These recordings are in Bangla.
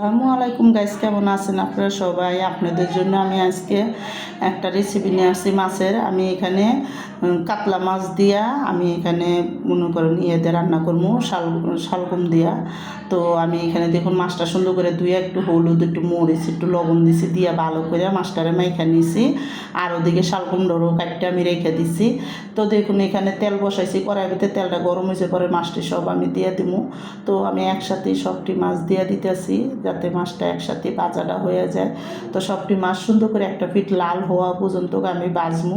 আসসালামু আলাইকুম গাইস কেমন আছেন আপনারা সবাই? আপনাদের জন্য আমি আজকে একটা রেসিপি নিয়ে আসছি মাছের। আমি এখানে কাতলা মাছ দিয়া আমি এখানে, মনে করেন ইয়েতে রান্না করব, শাল, শালগম দিয়া। তো আমি এখানে দেখুন মাছটা সুন্দর করে ধুয়ে একটু হলুদ, একটু মরিচ, একটু লবণ দিছি, দিয়া ভালো করে মাছটারে মাইখা নিছি। আর ওদিকে শালগম ডরো কাটতে আমি রেখে দিছি। তো দেখুন এখানে তেল বসাইছি কড়াই ভিতরে তেলটা গরম হয়েছে পরে মাছটি সব আমি দিয়ে দিব তো আমি একসাথে সবটি মাছ দিয়ে দিতেছি। যাতে মাছটা একসাথে বাজাটা হয়ে যায়। তো সবটি মাছ সুন্দর করে একটা পিঠ লাল হওয়া পর্যন্ত আমি বাজমু।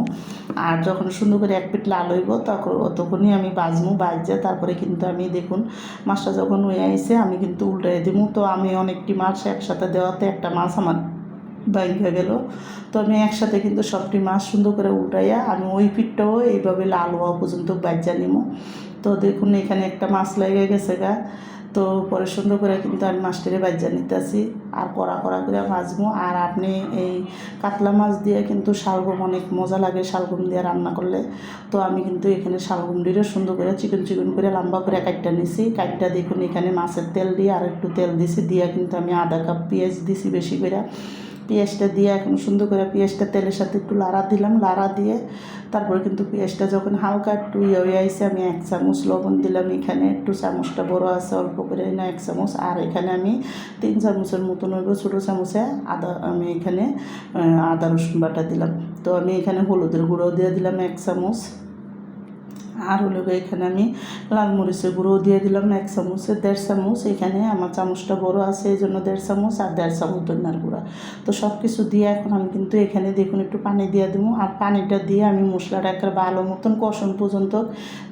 আর যখন সুন্দর করে এক পিঠ লাল হইব, তখন তখনই আমি বাজমু বাজছে তারপরে কিন্তু আমি দেখুন, মাছটা যখন হয়ে আইসে আমি কিন্তু উল্টাই দিব তো আমি অনেকটি মাছ একসাথে দেওয়াতে একটা মাছ আমার হয়ে গেল। তো আমি একসাথে কিন্তু সবটি মাছ সুন্দর করে উল্টাইয়া আমি ওই পিঠটাও এইভাবে লাল হওয়া পর্যন্ত বাজ্যা নিব তো দেখুন, এখানে একটা মাছ লেগে গেছে গা। তো পরে সুন্দর করে কিন্তু আমি মাছটারে বাজ্যা নিতেছি। আর কড়া কড়া করে ভাজবো আর আপনি এই কাতলা মাছ দিয়ে কিন্তু শালগম অনেক মজা লাগে শালগম দিয়ে রান্না করলে। তো আমি কিন্তু এখানে শালগুম দিয়ে সুন্দর করে চিকন চিকন করে লম্বা করে কাটটা নিছি। কাটটা দেখুন এখানে মাছের তেল দিয়ে আর একটু তেল দিছি। দিয়ে কিন্তু আমি আধা কাপ পেঁয়াজ দিছি বেশি করে। পেঁয়াজটা দিয়ে এখন সুন্দর করে পেঁয়াজটা তেলের সাথে একটু লাড়া দিলাম, লাড়া দিয়ে তারপরে কিন্তু পেঁয়াজটা যখন হালকা একটু ইয়ে হয়ে আইসে আমি এক চামচ লবণ দিলাম এখানে, একটু চামচটা বড় আছে, অল্প করে না এক চামচ, আর এখানে আমি তিন চামচের মতন হইব ছোটো চামচে আদা, আমি এখানে আদা রসুন বাটা দিলাম। তো আমি এখানে হলুদের গুঁড়ো দিয়ে দিলাম এক চামচ। আর হলো এখানে আমি লাল মরিচের গুঁড়ো দিয়ে দিলাম, এক চামচে, দেড় চামচ। এখানে আমার চামচটা বড় আছে, এই জন্য দেড় চামচ আর দেড় চামচ ধনিয়ার গুঁড়া। তো সব কিছু দিয়ে এখন আমি কিন্তু এখানে দেখুন একটু পানি দিয়ে দেবো। আর পানিটা দিয়ে আমি মশলাটা একটা ভালো মতন কষন পর্যন্ত,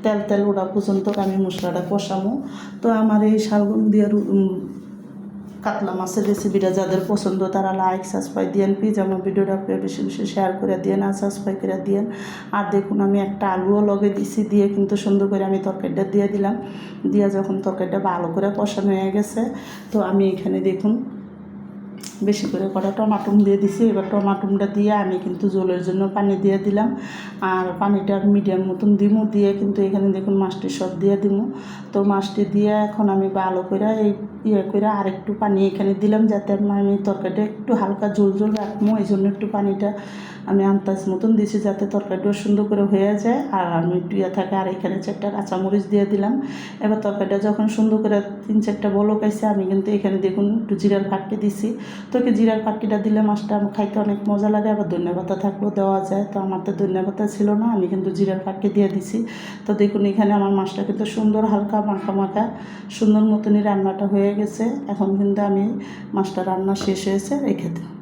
তেল তেল ওড়া পর্যন্ত আমি মশলাটা কষামো তো আমার এই শালগম দিয়ে কাতলা মাছের রেসিপিটা যাদের পছন্দ, তারা লাইক সাবস্ক্রাইব দিয়েন প্লিজ আমার ভিডিওটা আপনারা বেশি বেশি শেয়ার করে দিয়েন আর সাবস্ক্রাইব করে দিয়েন। আর দেখুন, আমি একটা আলুও লগে দিছি, দিয়ে কিন্তু সুন্দর করে আমি তরকারিটা দিয়ে দিলাম। দিয়ে যখন তরকারিটা ভালো করে কষানো হয়ে গেছে, তো আমি এখানে দেখুন, বেশি করে কটা টমাটম দিয়ে দিছি। এবার টমাটমটা দিয়ে আমি কিন্তু জলের জন্য পানি দিয়ে দিলাম। আর পানিটা মিডিয়াম মতন দিমু, দিয়ে কিন্তু এখানে দেখুন মাছটি সব দিয়ে দিমু। তো মাছটি দিয়ে এখন আমি ভালো করে এই ইয়ে করে আর একটু পানি এখানে দিলাম যাতে আমি তরকারিটা একটু হালকা ঝোল ঝোল রাখব। এই জন্য একটু পানিটা আমি আন্দাজ মতন দিয়েছি যাতে তরকারিটা সুন্দর করে হয়ে যায়। আর আমি একটু ইয়ে থাকে, আর এখানে চারটা কাঁচামরিচ দিয়ে দিলাম। এবার তরকারিটা যখন সুন্দর করে তিন চারটা বলক আইসে আমি কিন্তু এখানে দেখুন একটু জিরার ফাটকি দিছি। তো কি জিরার ফাটকিটা দিলে মাছটা আমার খাইতে অনেক মজা লাগে, আবার ধনিয়া পাতা থাকলেও দেওয়া যায়। তো আমার তো ধনিয়া পাতা ছিল না, আমি কিন্তু জিরার ফাটকি দিয়ে দিছি। তো দেখুন এখানে আমার মাছটা কিন্তু সুন্দর হালকা মাখা মাখা, সুন্দর মতনই রান্নাটা হয়ে গেছে। এখন কিন্তু আমি মাছটা রান্না শেষ হয়েছে রেখে দেব